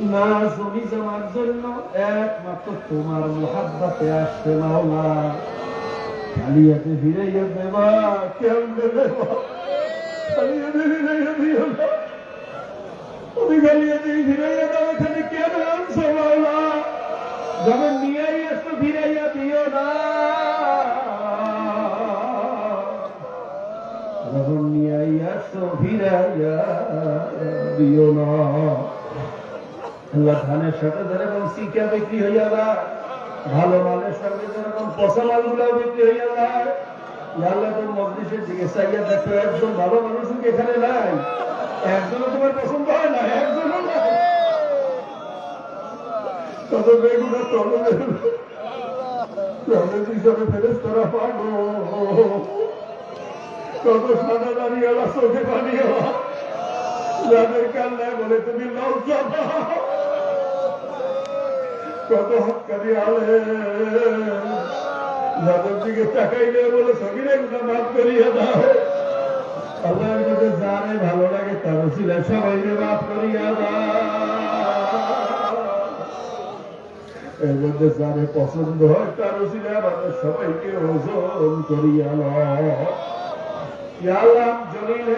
না, জমি জমার জন্য একমাত্র তোমার মোহাব্বাতে আসছে মাওলা। খালিয়াতে ফিরাইয়া দেবা কেমনে দেবা খালিয়াতে ফিরাইয়া দিও না তুমি খালিয়াতে ফিরাইয়া দাও, এখানে কেন আনছো মাওলা? যখন নিয়েই আসতো ফিরাইয়া দিও না। যখন নিয়েই আসতো ফিরাইয়া দিও না। আল্লাহ ধানের সাথে যেরকম শিকা বিক্রি হইয়া যায়, ভালো মালের সঙ্গে যেরকম পচা মালগুলো বিক্রি হইয়া যায় আল্লাহ তোর মজলিসের দিকে চাইয়া দেখো, একজন ভালো মানুষ এখানে নাই? একজনও তোমার পছন্দ হয় না, একজনও নাই। কত বেগুনা তলে তলে হিসাবে ফেরেস করা পাগো কত সাদা দাঁড়িয়ে চোখে পানিও যাদের কান্নায় বলে, তুমি লজ্জা পাও। কত হকারি আলে। যাদের দিকে তাকাইলে বলে সকিরে গুণা মাফ করিয়া দাও। যারে পছন্দ হয় তার সবাইকে ওজন করিয়া দাও یا اللہ جلیل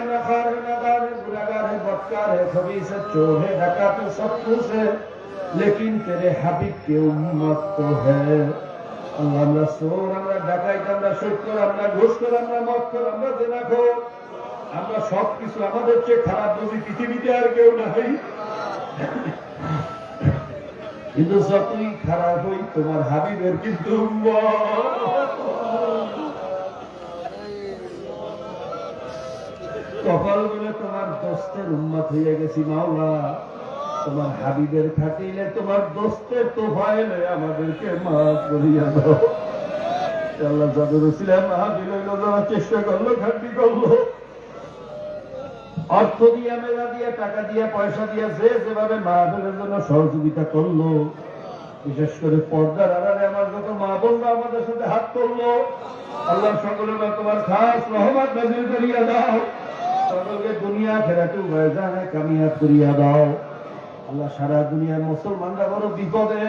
লেকিন তেরে হাবিব কে উম্মত তো হ্যাঁ আমরা সোর, আমরা ডাকাইত, আমরা সত্তর আমরা ঘোষ কর, আমরা মত কর, আমরা জেনা খোর। আমরা সবকিছু আমাদের চেয়ে খারাপ বুঝি পৃথিবীতে আর কেউ নাই। কিন্তু যতই খারাপ হই, তোমার হাবিবের কিন্তু কপাল বলে তোমার দোস্তের উন্মাদ হইয়া গেছি মাওলা। তোমার হাবিবের খাটিলে তোমার দোস্তের তো ভয়লে আমাদেরকে মাফ করিয়া দাও। আল্লাহ যাদের ছিলেন হাবিল চেষ্টা করল খাটি করল। অর্থ দিয়া, মেলা দিয়া, টাকা দিয়া, পয়সা দিয়া, যে যেভাবে মাহফিলের জন্য সহযোগিতা করল, বিশেষ করে পর্দার আড়ালে আমার যত মা বোনরা আমাদের সাথে হাত করল আল্লাহ সকলের তোমার খাস রহমত নাজিল করিয়া দাও। সকলকে দুনিয়া ফেরাতে উভয় জানে কামিয়াব করিয়া দাও। আল্লাহ সারা দুনিয়ার মুসলমানরা বড় বিপদে।